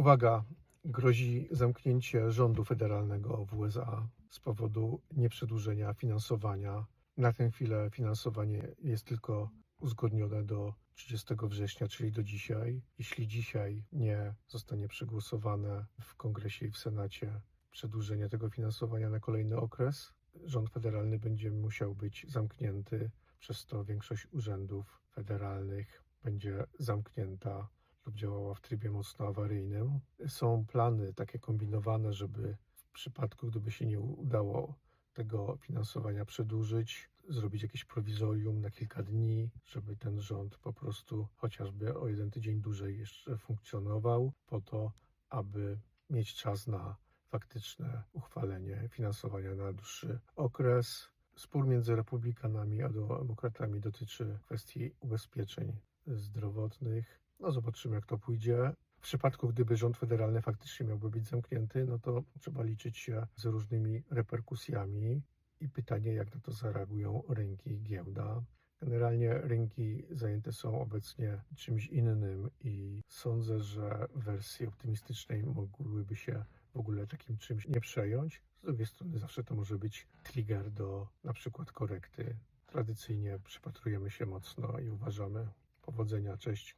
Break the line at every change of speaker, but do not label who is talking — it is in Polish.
Uwaga, grozi zamknięcie rządu federalnego w USA z powodu nieprzedłużenia finansowania. Na tę chwilę finansowanie jest tylko uzgodnione do 30 września, czyli do dzisiaj. Jeśli dzisiaj nie zostanie przegłosowane w Kongresie i w Senacie przedłużenie tego finansowania na kolejny okres, rząd federalny będzie musiał być zamknięty. Przez to większość urzędów federalnych będzie zamknięta działała w trybie mocno awaryjnym. Są plany takie kombinowane, żeby w przypadku, gdyby się nie udało tego finansowania przedłużyć, zrobić jakieś prowizorium na kilka dni, żeby ten rząd po prostu chociażby o jeden tydzień dłużej jeszcze funkcjonował, po to, aby mieć czas na faktyczne uchwalenie finansowania na dłuższy okres. Spór między republikanami a demokratami dotyczy kwestii ubezpieczeń zdrowotnych. No zobaczymy, jak to pójdzie. W przypadku, gdyby rząd federalny faktycznie miałby być zamknięty, no to trzeba liczyć się z różnymi reperkusjami i pytanie, jak na to zareagują rynki giełda. Generalnie rynki zajęte są obecnie czymś innym i sądzę, że w wersji optymistycznej mogłyby się w ogóle takim czymś nie przejąć. Z drugiej strony zawsze to może być trigger do na przykład korekty. Tradycyjnie przypatrujemy się mocno i uważamy. Powodzenia, cześć.